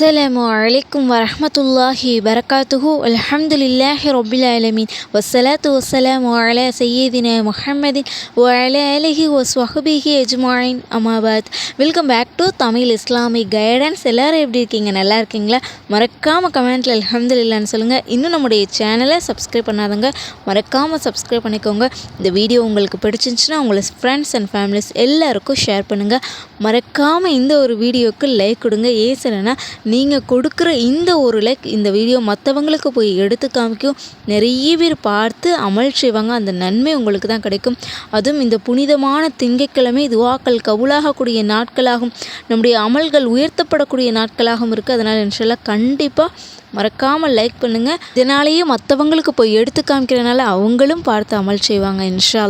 அஸ்ஸலாமு அலைக்கும் வரமத்துல்லாஹி வரகாத்துஹு அலமதுல்லாஹி ரொபில் அலமீன் வசலாத்து வசலாம் அலா சையீதின முஹம்மதின் ஓ அலே அலஹி வ ஸ்வஹ்பிஹி அஜ்மாயின் அமாபாத் welcome back to Tamil Islamic guidance எல்லாரும் எப்படி இருக்கீங்க? நல்லா இருக்கீங்களா? மறக்காமல் கமெண்ட்டில் அலமதுல்லான்னு சொல்லுங்கள் இன்னும் நம்முடைய சேனலை சப்ஸ்கிரைப் பண்ணாதவங்க மறக்காமல் சப்ஸ்கிரைப் பண்ணிக்கோங்க. இந்த வீடியோ உங்களுக்கு பிடிச்சிருந்துச்சுன்னா உங்களை ஃப்ரெண்ட்ஸ் அண்ட் ஃபேமிலிஸ் எல்லாருக்கும் ஷேர் பண்ணுங்கள் மறக்காமல் இந்த ஒரு வீடியோவுக்கு லைக் கொடுங்க. ஏன் நீங்கள் கொடுக்குற இந்த ஒரு லைக் இந்த வீடியோ மற்றவங்களுக்கு போய் எடுத்து காமிக்கும். நிறைய பேர் பார்த்து அமல் செய்வாங்க. அந்த நன்மை உங்களுக்கு தான் கிடைக்கும். அதுவும் இந்த புனிதமான திங்கட்கிழமை துவாக்கள் கவுலாகக்கூடிய நாட்களாகும். நம்முடைய அமல்கள் உயர்த்தப்படக்கூடிய நாட்களாகவும் இருக்குது அதனால் இன்ஷால்லா கண்டிப்பாக மறக்காமல் லைக் பண்ணுங்கள் இதனாலேயே மற்றவங்களுக்கு போய் எடுத்து காமிக்கிறனால அவங்களும் பார்த்து அமல் செய்வாங்க இன்ஷா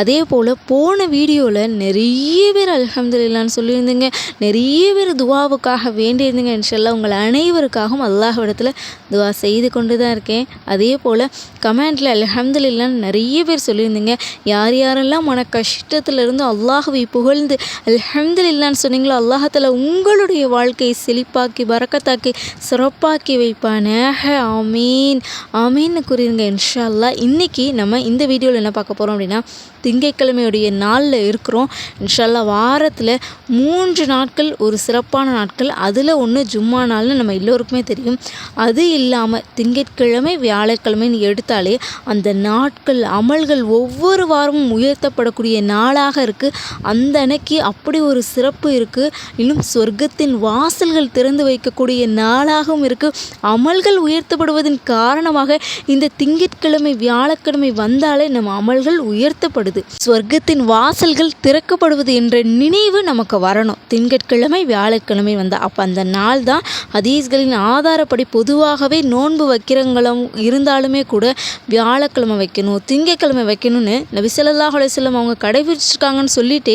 அதே போல் போன வீடியோவில் நிறைய பேர் அல்ஹம்துலில்லான்னு சொல்லியிருந்தீங்க. நிறைய பேர் துவாவுக்காக வேண்டியிருந்தீங்க இன்ஷால்லா உங்கள் அனைவருக்காகவும் அல்லாஹ்விடத்தில் துவா செய்து கொண்டு தான் இருக்கேன். அதே போல் கமெண்ட்டில் அல்ஹம்துலில்லான்னு நிறைய பேர் சொல்லியிருந்தீங்க. யார் யாரெல்லாம் மன கஷ்டத்தில் இருந்து அல்லாஹுவை புகழ்ந்து அல்ஹம்துலில்லான்னு சொன்னீங்களோ அல்லாஹத்தில் உங்களுடைய வாழ்க்கையை செழிப்பாக்கி பறக்கத்தாக்கி சிறப்பாக்கி வை வைப்பானாக ஆமீன். ஆமீன்னு கூறியிருங்க இன்ஷா அல்லாஹ் இன்றைக்கி நம்ம இந்த வீடியோவில் என்ன பார்க்க போகிறோம் அப்படின்னா திங்கட்கிழமையுடைய நாளில் இருக்கிறோம். இன்ஷால்லா வாரத்தில் மூன்று நாட்கள் ஒரு சிறப்பான நாட்கள். அதில் ஒன்று ஜும்மா நாள்னு நம்ம எல்லோருக்குமே தெரியும். அது இல்லாமல் திங்கட்கிழமை வியாழக்கிழமைன்னு எடுத்தாலே அந்த நாட்கள் அமல்கள் ஒவ்வொரு வாரமும் உயர்த்தப்படக்கூடிய நாளாக இருக்குது அந்த அன்னைக்கு அப்படி ஒரு சிறப்பு இருக்குது இன்னும் சொர்க்கத்தின் வாசல்கள் திறந்து வைக்கக்கூடிய நாளாகவும் இருக்குது அமல்கள் உயர்த்தப்படுவதன் காரணமாக இந்த திங்கட்கிழமை வியாழக்கிழமை வந்தாலே நம்ம அமல்கள் உயர்த்தப்படுது. சொர்க்கத்தின் வாசல்கள் திறக்கப்படுவது என்ற நினைவு நமக்கு வரணும். திங்கட்கிழமை வியாழக்கிழமை வந்தால் அப்போ அந்த நாள் தான் ஹதீஸ்களின் ஆதாரப்படி பொதுவாகவே நோன்பு வைக்கிறவங்களும் இருந்தாலுமே கூட வியாழக்கிழமை வைக்கணும் திங்கட்கிழமை வைக்கணும்னு நபிசல்லா அலையம் அவங்க கடைபிடிச்சிருக்காங்கன்னு சொல்லிட்டு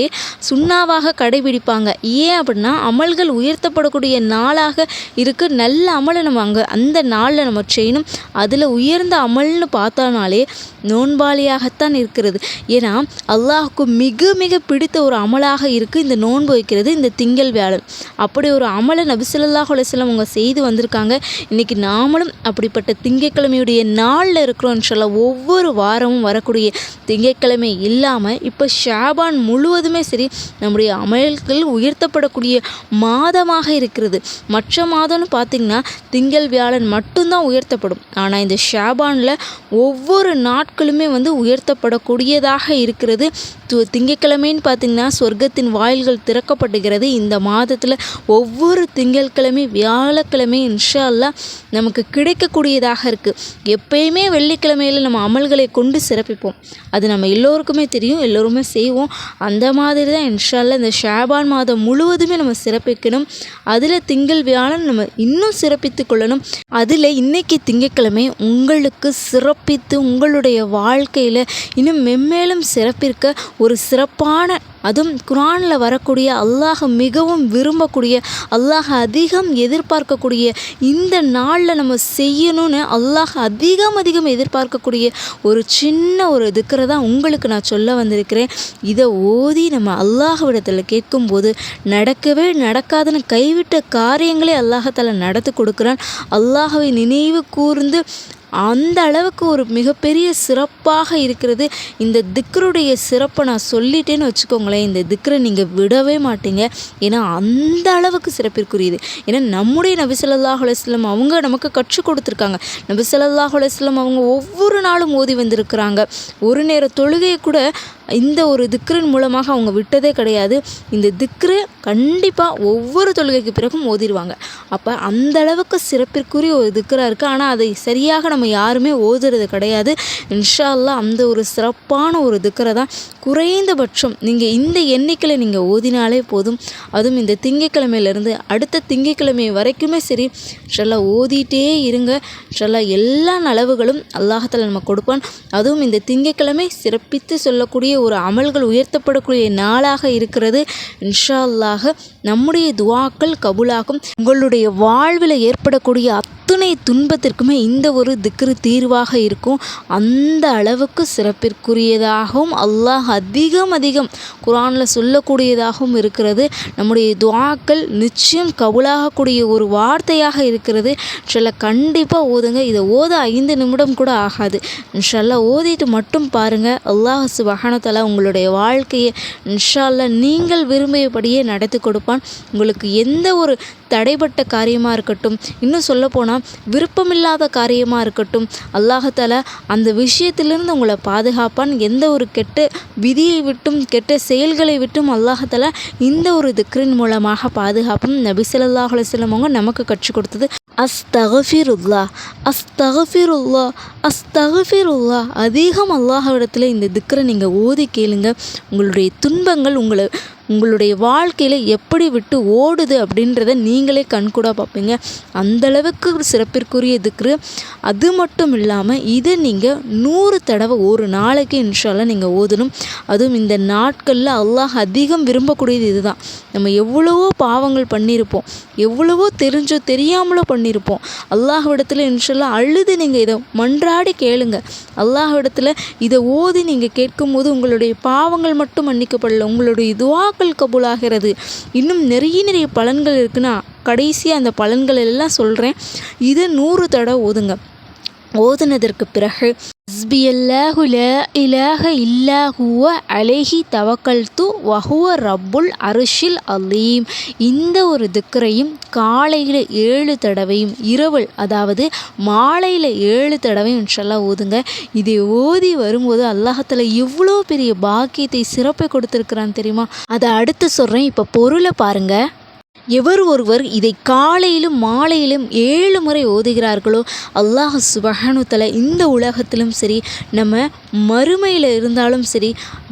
சுண்ணாவாக கடைபிடிப்பாங்க. ஏன் அப்படின்னா அமல்கள் உயர்த்தப்படக்கூடிய நாளாக இருக்கு. நல்ல அமலை நம்ம அங்கே அந்த நாளில் நம்ம செய்யணும் அதில் உயர்ந்த அமல்னு பார்த்தானாலே நோன்பாளியாகத்தான் இருக்கிறது. ஏன்னா அல்லாஹுக்கு மிக மிக பிடித்த ஒரு அமலாக இருக்குது இந்த நோன்பு வைக்கிறது இந்த திங்கள் வியாழன். அப்படி ஒரு அமலை நபிசல்லாஹ் அலையம் அவங்க செய்து வந்திருக்காங்க. இன்றைக்கி நாமளும் அப்படிப்பட்ட திங்கட்கிழமையுடைய நாளில் இருக்கிறோம் சொல்ல ஒவ்வொரு வாரமும் வரக்கூடிய திங்கட்கிழமை இல்லாமல் இப்போ ஷாபான் முழுவதுமே சரி நம்முடைய அமல்கள் உயர்த்தப்படக்கூடிய மாதமாக இருக்கிறது. மற்ற மாதம்னு பார்த்திங்கன்னா திங்கள் வியாழன் மட்டும்தான் உயர்த்தப்படும். ஆனால் இந்த ஷாபானில் ஒவ்வொரு நாட்களுமே வந்து உயர்த்தப்படக்கூடியதாக இருக்கிறது. திங்கட்கிழமைன்னு பார்த்திங்கன்னா சொர்க்கத்தின் வாயில்கள் திறக்கப்படுகிறது. இந்த மாதத்தில் ஒவ்வொரு திங்கட்கிழமை வியாழக்கிழமை இன்ஷா அல்லா நமக்கு கிடைக்கக்கூடியதாக இருக்குது எப்பயுமே வெள்ளிக்கிழமையில் நம்ம அமல்களை கொண்டு சிறப்பிப்போம். அது நம்ம எல்லோருக்குமே தெரியும் எல்லோருமே செய்வோம். அந்த மாதிரி தான் இன்ஷா அல்லா இந்த ஷாபான் மாதம் முழுவதுமே நம்ம சிறப்பிக்கணும். அதில் திங்கள் வியாழன் நம்ம இன்னும் சிறப்பித்து கொள்ளணும். அதில் இன்றைக்கி திங்கட்கிழமை உங்களுக்கு சிறப்பித்து உங்களுடைய வாழ்க்கையில் இன்னும் மென்மேலும் சிறப்பிற்க ஒரு சிறப்பான அதுவும் குரானில் வரக்கூடிய அல்லாஹ் மிகவும் விரும்பக்கூடிய அல்லாஹ் அதிகம் எதிர்பார்க்கக்கூடிய இந்த நாளில் நம்ம செய்யணும்னு அல்லாஹ் அதிகம் அதிகம் எதிர்பார்க்கக்கூடிய ஒரு சின்ன ஒரு திக்கரை தான் உங்களுக்கு நான் சொல்ல வந்திருக்கிறேன். இதை ஓதி நம்ம அல்லாஹ்விடத்தில் கேட்கும்போது நடக்கவே நடக்காதுன்னு கைவிட்ட காரியங்களே அல்லாஹத்தால் நடத்தி கொடுக்குறான். அல்லாஹவை நினைவு கூர்ந்து அந்த அளவுக்கு ஒரு மிகப்பெரிய சிறப்பாக இருக்கிறது. இந்த திக்ருடைய சிறப்பை நான் சொல்லிட்டேன்னு வச்சுக்கோங்களேன். இந்த திக்ரை நீங்கள் விடவே மாட்டீங்க. ஏன்னா அந்த அளவுக்கு சிறப்பிற்குரியது. ஏன்னா நம்முடைய நபிசல்லாஹ் அலுவலம் அவங்க நமக்கு கற்றுக் கொடுத்துருக்காங்க. நபிசல்லாஹ் அலுவலம் அவங்க ஒவ்வொரு நாளும் ஓதி வந்திருக்கிறாங்க. ஒரு நேர தொழுகையை கூட இந்த ஒரு திக்ரின் மூலமாக அவங்க விட்டதே கிடையாது. இந்த திக்ரு கண்டிப்பாக ஒவ்வொரு தொழுகைக்கு பிறகும் ஓதிடுவாங்க. அப்போ அந்த அளவுக்கு சிறப்பிற்குரிய ஒரு திக்ராக இருக்குது ஆனால் அதை சரியாக நம்ம யாருமே ஓதுறது கிடையாது. இன்ஷா அல்லா அந்த ஒரு சிறப்பான ஒரு திக்கரை தான் குறைந்தபட்சம் நீங்கள் இந்த எண்ணிக்கையில் நீங்கள் ஓதினாலே போதும். அதுவும் இந்த திங்கக்கிழமையிலேருந்து அடுத்த திங்கக்கிழமை வரைக்குமே சரி இன்ஷல்லா ஓதிட்டே இருங்க. இன்ஷல்லா எல்லா நலவுகளும் அல்லாஹத்தில் நம்ம கொடுப்பான். அதுவும் இந்த திங்கக்கிழமை சிறப்பித்து சொல்லக்கூடிய ஒரு அமல்கள் உயர்த்தப்படக்கூடிய நாளாக இருக்கிறது. இன்ஷா அல்லாஹ் நம்முடைய துவாக்கள் கபுலாகும். உங்களுடைய வாழ்வில் ஏற்படக்கூடிய அத்தனை அத்துணை துன்பத்திற்குமே இந்த ஒரு திக்ரு தீர்வாக இருக்கும். அந்த அளவுக்கு சிறப்பிற்குரியதாகவும் அல்லாஹ் அதிகம் அதிகம் குரானில் சொல்லக்கூடியதாகவும் இருக்கிறது. நம்முடைய துவாக்கள் நிச்சயம் கபுலாகக்கூடிய ஒரு வார்த்தையாக இருக்கிறது. இன்ஷால்லா கண்டிப்பாக ஓதுங்க. இதை ஓத ஐந்து நிமிடம் கூட ஆகாது. இன்ஷால்லா ஓதிட்டு மட்டும் பாருங்கள் அல்லாஹ் சுபஹானத்தாலா உங்களுடைய வாழ்க்கையை இன்ஷால்லா நீங்கள் விரும்பியபடியே நடத்தி கொடுப்பான். உங்களுக்கு எந்த ஒரு தடைப்பட்ட காரியமாக இருக்கட்டும் இன்னும் சொல்லப்போனால் விருப்பமில்லாத காரியமாக இருக்கட்டும். அல்லாஹால அந்த விஷயத்திலிருந்து உங்களை பாதுகாப்பான். எந்த ஒரு கெட்ட விதியை விட்டும் கெட்ட செயல்களை விட்டும் அல்லாஹால இந்த ஒரு திக்ரின் மூலமாக பாதுகாப்பும் நபிசல்லாஹ் ஸல்லல்லாஹு அவங்க நமக்கு கற்றுக் கொடுத்தது. அஸ்தகஃபிருல்லா அஸ்தகஃபிருல்லா அஸ்தகஃபிருல்லா அதிகம் அல்லாஹ்விடத்தில் இந்த திக்கரை நீங்கள் ஓதி கேளுங்க. உங்களுடைய துன்பங்கள் உங்களை உங்களுடைய வாழ்க்கையில் எப்படி விட்டு ஓடுது அப்படின்றத நீங்களே கண்கூடாக பார்ப்பீங்க. அந்தளவுக்கு ஒரு சிறப்பிற்குரிய திக்ரு. அது மட்டும் இல்லாமல் இதை நீங்கள் நூறு தடவை ஒரு நாளைக்கு இன்ஷாலாக நீங்கள் ஓதணும். அதுவும் இந்த நாட்களில் அல்லாஹ் அதிகம் விரும்பக்கூடியது இதுதான். நம்ம எவ்வளவோ பாவங்கள் பண்ணியிருப்போம் எவ்வளவோ தெரிஞ்சோ தெரியாமலோ பண்ணியிருப்போம் அல்லாஹ்விடத்தில் இன்ஷாலாக அழுது நீங்கள் இதை மன்றாடி கேளுங்க. அல்லாஹிடத்தில் இதை ஓதி நீங்கள் கேட்கும்போது உங்களுடைய பாவங்கள் மட்டும் மன்னிக்கப்படல உங்களுடைய துவாக்கள் கபூலாகிறது. இன்னும் நிறைய நிறைய பலன்கள் இருக்குன்னா கடைசியாக அந்த பலன்கள் எல்லாம் சொல்கிறேன் இதை நூறு தடவை ஓதுங்க. ஓதுனதற்கு பிறகு ஹஸ்பியல்லாஹு லா இலாஹ இல்லா ஹுவ அலேஹி தவக்கல்து வஹுவ ரப்புல் அரிஷில் அலீம். இந்த ஒரு திக்கரையும் காலையில் ஏழு தடவையும் இரவல் அதாவது மாலையில் ஏழு தடவையும் இன்ஷல்லா ஓதுங்க. இதை ஓதி வரும்போது அல்லாஹத்தில் எவ்வளோ பெரிய பாக்கியத்தை சிறப்பை கொடுத்துருக்குறான் தெரியுமா? அதை அடுத்து சொல்கிறேன் இப்போ பொருளை பாருங்கள் எவர் ஒருவர் இதை காலையிலும் மாலையிலும் ஏழு முறை ஓதுகிறார்களோ அல்லாஹ் சுபஹானுத்தல இந்த உலகத்திலும் சரி நம்ம மறுமையில் இருந்தாலும் சரி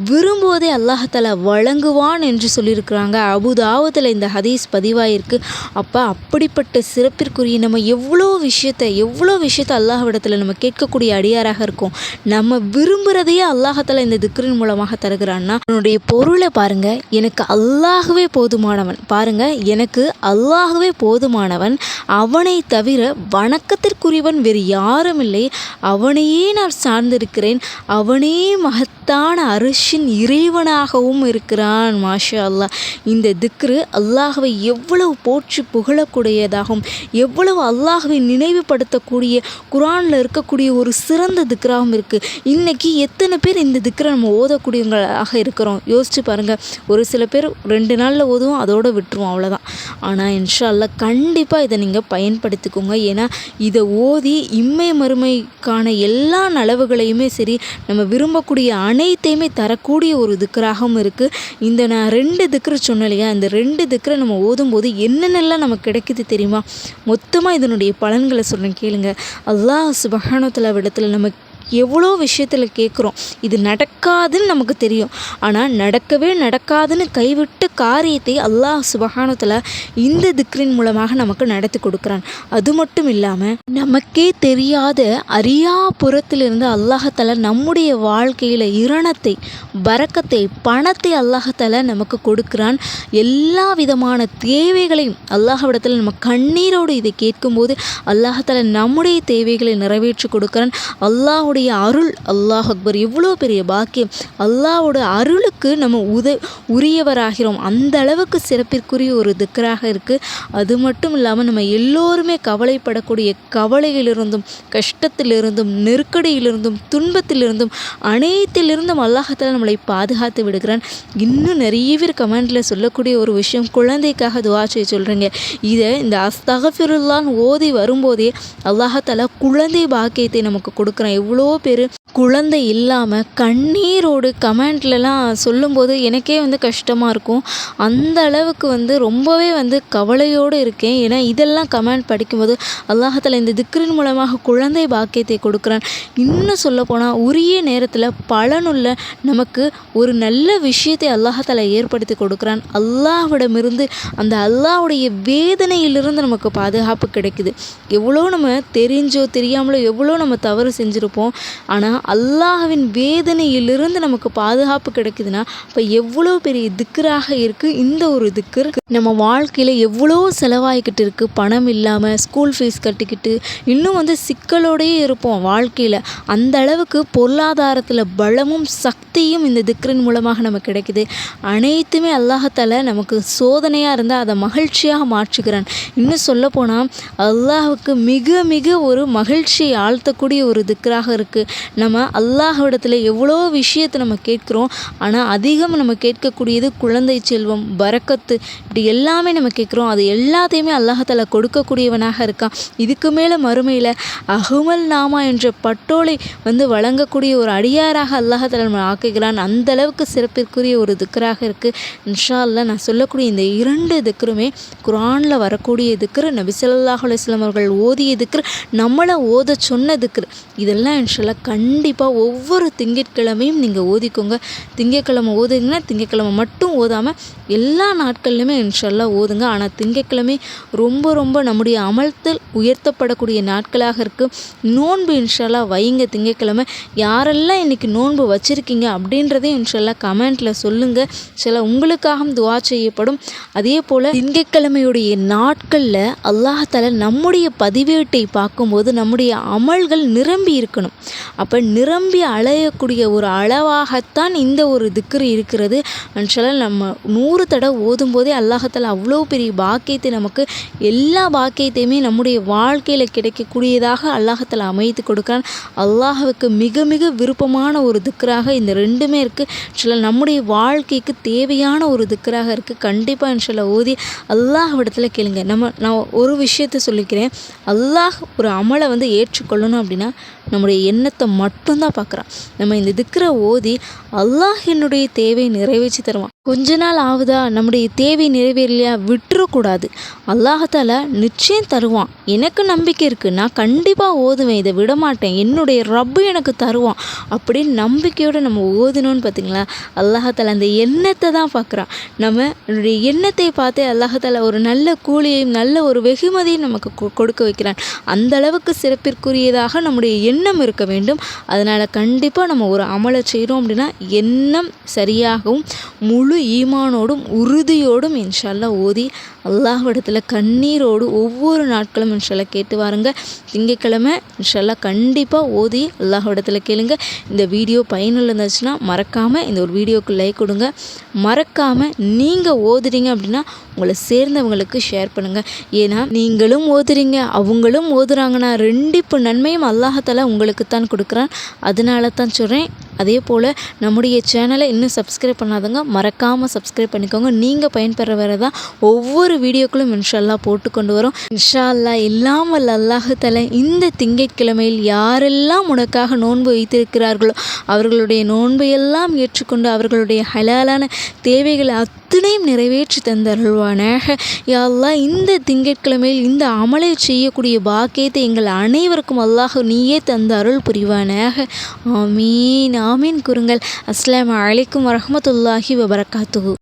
விரும்புவதை அல்லாஹால வழங்குவான் என்று சொல்லியிருக்கிறாங்க. அபுதாவத்தில் இந்த ஹதீஸ் பதிவாயிருக்கு. அப்போ அப்படிப்பட்ட சிறப்பிற்குரிய நம்ம எவ்வளோ விஷயத்தை எவ்வளோ விஷயத்தை அல்லாஹ்விடத்தில் நம்ம கேட்கக்கூடிய அடியாராக இருக்கும். நம்ம விரும்புகிறதையே அல்லாஹால இந்த திக்ரின் மூலமாக தருகிறான்னா என்னுடைய பொருளை பாருங்க எனக்கு அல்லாஹவே போதுமானவன். பாருங்கள் எனக்கு எனக்கு அல்லாகவே போதுமானவன். அவனை தவிர வணக்கத்திற்குரியவன் வேறு யாரும் இல்லை அவனையே நான் சார்ந்திருக்கிறேன். அவனே மகத்தான அரிசின் இறைவனாகவும் இருக்கிறான். மாஷா அல்லாஹ் இந்த திக்ரு அல்லாஹவை எவ்வளவு போற்றி புகழக்கூடியதாகவும் எவ்வளவு அல்லாஹவை நினைவுபடுத்தக்கூடிய குரானில் இருக்கக்கூடிய ஒரு சிறந்த திக்ராகவும் இருக்குது இன்னைக்கு எத்தனை பேர் இந்த திக்ரை நம்ம ஓதக்கூடியவங்களாக இருக்கிறோம்? யோசிச்சு பாருங்கள் ஒரு சில பேர் ரெண்டு நாளில் ஓதுவோம் அதோடு விட்டுருவோம் அவ்வளோதான் ஆனால் இன்ஷால்லா கண்டிப்பாக இதை நீங்கள் பயன்படுத்திக்கோங்க. ஏன்னா இதை ஓதி இம்மை மறுமைக்கான எல்லா நலவுகளையுமே சரி நம்ம விரும்பக்கூடிய அனைத்தையுமே தரக்கூடிய ஒரு திக்கராகவும் இருக்குது இந்த நான் ரெண்டு திக்ரு சொன்னேன் இல்லையா? இந்த ரெண்டு திக்ரை நம்ம ஓதும்போது என்னென்னலாம் நமக்கு கிடைக்குது தெரியுமா? மொத்தமாக இதனுடைய பலன்களை சொல்கிறேன் கேளுங்க. அல்லாஹ் சுபஹானத்துல விடத்தில் நம்ம எவ்வளோ விஷயத்தில் கேட்குறோம் இது நடக்காதுன்னு நமக்கு தெரியும். ஆனால் நடக்கவே நடக்காதுன்னு கைவிட்ட காரியத்தை அல்லாஹ் சுபகானத்தில் இந்த திக்ரின் மூலமாக நமக்கு நடத்தி கொடுக்குறான். அது மட்டும் இல்லாமல் நமக்கே தெரியாத அரியாபுரத்திலிருந்து அல்லாஹத்தால நம்முடைய வாழ்க்கையில் இரணத்தை பறக்கத்தை பணத்தை அல்லாஹத்தால நமக்கு கொடுக்குறான். எல்லா விதமான தேவைகளையும் அல்லாஹவிடத்தில் நம்ம கண்ணீரோடு இதை கேட்கும்போது அல்லாஹத்தால நம்முடைய தேவைகளை நிறைவேற்றி கொடுக்குறான். அல்லாஹ் அல்லாவுடைய அருள் அல்லாஹ் அக்பர். எவ்வளோ பெரிய பாக்கியம். அல்லாஹோட அருளுக்கு நம்ம உத உரியவராகிறோம். அந்த அளவுக்கு சிறப்பிற்குரிய ஒரு திக்கராக இருக்குது அது மட்டும் இல்லாமல் நம்ம எல்லோருமே கவலைப்படக்கூடிய கவலையிலிருந்தும் கஷ்டத்திலிருந்தும் நெருக்கடியிலிருந்தும் துன்பத்திலிருந்தும் அனைத்திலிருந்தும் அல்லாஹத்தில் நம்மளை பாதுகாத்து விடுகிறான். இன்னும் நிறைய பேர் கமெண்டில் சொல்லக்கூடிய ஒரு விஷயம் குழந்தைக்காக துவா செய்ய சொல்கிறீங்க இதை இந்த அஸ்தகஃபிருல்லான்னு ஓதி வரும்போதே அல்லாஹத்தால குழந்தை பாக்கியத்தை நமக்கு கொடுக்குறான். எவ்வளோ பேர் குழந்தை இல்லாமல் கண்ணீரோடு கமெண்ட்லலாம் சொல்லும்போது எனக்கே வந்து கஷ்டமாக இருக்கும். அந்த அளவுக்கு வந்து ரொம்பவே வந்து கவலையோடு இருக்கேன். ஏன்னா இதெல்லாம் கமெண்ட் படிக்கும்போது அல்லாஹத்தில் இந்த திக்ரின் மூலமாக குழந்தை பாக்கியத்தை கொடுக்குறான். இன்னும் சொல்லப்போனால் உரிய நேரத்தில் பலனுள்ள நமக்கு ஒரு நல்ல விஷயத்தை அல்லாஹத்தால ஏற்படுத்தி கொடுக்குறான். அல்லாஹ்விடமிருந்து அந்த அல்லாஹ்வுடைய வேதனையிலிருந்து நமக்கு பாதுகாப்பு கிடைக்குது. எவ்வளோ நம்ம தெரிஞ்சோ தெரியாமலோ எவ்வளோ நம்ம தவறு செஞ்சுருப்போம். நினைக்கிறோம் ஆனால் அல்லாஹ்வின் வேதனையிலிருந்து நமக்கு பாதுகாப்பு கிடைக்குதுன்னா இப்போ எவ்வளோ பெரிய திக்கராக இருக்குது இந்த ஒரு திக்கர். நம்ம வாழ்க்கையில் எவ்வளோ செலவாகிக்கிட்டு இருக்குது பணம் இல்லாமல் ஸ்கூல் ஃபீஸ் கட்டிக்கிட்டு இன்னும் வந்து சிக்கலோடையே இருப்போம் வாழ்க்கையில். அந்த அளவுக்கு பொருளாதாரத்தில் பலமும் சக்தியும் இந்த திக்கரின் மூலமாக நமக்கு கிடைக்குது. அனைத்துமே அல்லாஹத்தால நமக்கு சோதனையாக இருந்தால் அதை மகிழ்ச்சியாக மாற்றுகிறான். இன்னும் சொல்லப்போனால் அல்லாஹுக்கு மிக மிக ஒரு மகிழ்ச்சியை ஆழ்த்தக்கூடிய ஒரு திக்கராக இருக்குது நம்ம அல்லாஹ்விடத்தில் எவ்வளோ விஷயத்தை நம்ம கேட்குறோம். ஆனால் அதிகம் நம்ம கேட்கக்கூடியது குழந்தை செல்வம் பறக்கத்து இப்படி எல்லாமே நம்ம கேட்குறோம். அது எல்லாத்தையுமே அல்லாஹால கொடுக்கக்கூடியவனாக இருக்கான். இதுக்கு மேலே மறுமையில் அகுமல் நாமா என்ற பட்டோலை வந்து வழங்கக்கூடிய ஒரு அடியாராக அல்லாஹால நம்ம ஆக்குகிறான். அந்த அளவுக்கு சிறப்பிற்குரிய ஒரு திக்கராக இருக்குது இன்ஷா அல்லாஹ் நான் சொல்லக்கூடிய இந்த இரண்டு திக்கருமே குரானில் வரக்கூடிய திக்ரு நபிசல்லாஹ் அலுவலாம் அவர்கள் ஓதிய திக்ரு நம்மளை ஓத சொன்ன திக்ரு இதெல்லாம் ஸ்பெஷலாக கண்டிப்பாக ஒவ்வொரு திங்கட்கிழமையும் நீங்கள் ஓதிக்கோங்க. திங்கட்கிழமை ஓதுங்கன்னா திங்கட்கிழமை மட்டும் ஓதாமல் எல்லா நாட்கள்லையுமே இன்ஷால்லா ஓதுங்க. ஆனால் திங்கட்கிழமை ரொம்ப ரொம்ப நம்முடைய அமல்த்தில் உயர்த்தப்படக்கூடிய நாட்களாக இருக்குது நோன்பு இன்ஷால்லா வைங்க திங்கட்கிழமை. யாரெல்லாம் இன்றைக்கி நோன்பு வச்சுருக்கீங்க அப்படின்றதையும் இன்ஷால்லா கமெண்ட்டில் சொல்லுங்கள் சில உங்களுக்காகவும் துவா செய்யப்படும். அதே போல் திங்கட்கிழமையுடைய நாட்களில் அல்லாஹால நம்முடைய பதிவேட்டை பார்க்கும்போது நம்முடைய அமல்கள் நிரம்பி இருக்கணும். அப்போ நிரம்பி அலையக்கூடிய ஒரு அளவாகத்தான் இந்த ஒரு திக்ரு இருக்கிறது. இன்ஷால்லா நம்ம நூறு தடவை ஓதும்போதே அல்லாஹத்தில் அவ்வளோ பெரிய பாக்கியத்தை நமக்கு எல்லா பாக்கியத்தையுமே நம்முடைய வாழ்க்கையில் கிடைக்கக்கூடியதாக அல்லாஹத்தில் அமைத்து கொடுக்கிறான். அல்லாஹுக்கு மிக மிக விருப்பமான ஒரு திக்ராக இந்த ரெண்டுமே இருக்குது சில நம்முடைய வாழ்க்கைக்கு தேவையான ஒரு திக்ராக இருக்குது கண்டிப்பாக இன்ஷால்லா ஓதி அல்லாஹ்விடத்தில் கேளுங்க. நம்ம நான் ஒரு விஷயத்த சொல்லிக்கிறேன். அல்லாஹ் ஒரு அமலை வந்து ஏற்றுக்கொள்ளணும் அப்படின்னா நம்முடைய எண்ணத்தை மட்டும்தான் பார்க்குறான். நம்ம இந்த திக்ரை ஓதி அல்லாஹ் என்னுடைய தேவையை நிறைவேற்றி தருவான். கொஞ்ச நாள் ஆகுதா? நம்முடைய தேவை நிறைவேறலையா? விட்டுறக்கூடாது. அல்லாஹால நிச்சயம் தருவான். எனக்கு நம்பிக்கை இருக்குது நான் கண்டிப்பாக ஓதுவேன். இதை விடமாட்டேன். என்னுடைய ரப்பு எனக்கு தருவான். அப்படின்னு நம்பிக்கையோடு நம்ம ஓதுனோன்னு பார்த்தீங்களா அல்லாஹால அந்த எண்ணத்தை தான் பார்க்குறான் நம்ம என்னுடைய எண்ணத்தை பார்த்தே அல்லாஹால ஒரு நல்ல கூலியையும் நல்ல ஒரு வெகுமதியும் நமக்கு கொ- கொடுக்க வைக்கிறான். அந்த அளவுக்கு சிறப்பிற்குரியதாக நம்முடைய எண்ணம் இருக்க வேண்டும். அதனால் கண்டிப்பாக நம்ம ஒரு அமலை செய்கிறோம் அப்படின்னா எண்ணம் சரியாகவும் முழு ஈமானோடும் உறுதியோடும் இன்ஷால்லா ஓதி அல்லாஹ்விடத்தில் கண்ணீரோடு ஒவ்வொரு நாட்களும் இன்ஷால்லா கேட்டு வாருங்க. திங்கட்கிழமை இன்ஷால்லா கண்டிப்பாக ஓதி அல்லாஹ்விடத்தில் கேளுங்க. இந்த வீடியோ பயனுள்ள இருந்துச்சுன்னா மறக்காமல் இந்த ஒரு வீடியோவுக்கு லைக் கொடுங்க. மறக்காமல் நீங்கள் ஓதுறீங்க அப்படின்னா உங்களை சேர்ந்தவங்களுக்கு ஷேர் பண்ணுங்கள் ஏன்னா நீங்களும் ஓதுறீங்க அவங்களும் ஓதுறாங்கன்னா ரெண்டிப்பு நன்மையும் அல்லாஹால உங்களுக்கு தான் கொடுக்குறான். அதனால தான் சொல்கிறேன் அதே போல் நம்முடைய சேனலை இன்னும் சப்ஸ்கிரைப் பண்ணாதவங்க மறக்காமல் சப்ஸ்கிரைப் பண்ணிக்கோங்க. நீங்கள் பயன்பெற வர தான் ஒவ்வொரு வீடியோக்களும் இன்ஷால்லா போட்டு கொண்டு வரோம். இன்ஷா இல்லாமல் எல்லாம் இந்த திங்கட்கிழமையில் யாரெல்லாம் உனக்காக நோன்பு வைத்திருக்கிறார்களோ அவர்களுடைய நோன்பையெல்லாம் ஏற்றுக்கொண்டு அவர்களுடைய ஹலாலான தேவைகளை அத்தனையும் நிறைவேற்றி தந்தருள்வானாக. யா இந்த திங்கட்கிழமையில் இந்த அமலை செய்யக்கூடிய பாக்கியத்தை எங்கள் அனைவருக்கும் அல்லாஹ் நீயே தந்த அருள் புரிவானாக. ஆமீன் ஆமீன் கூறுங்கள். அஸ்லாம் அலைக்கும் வரமத்துல்லாஹி வபரகாத்து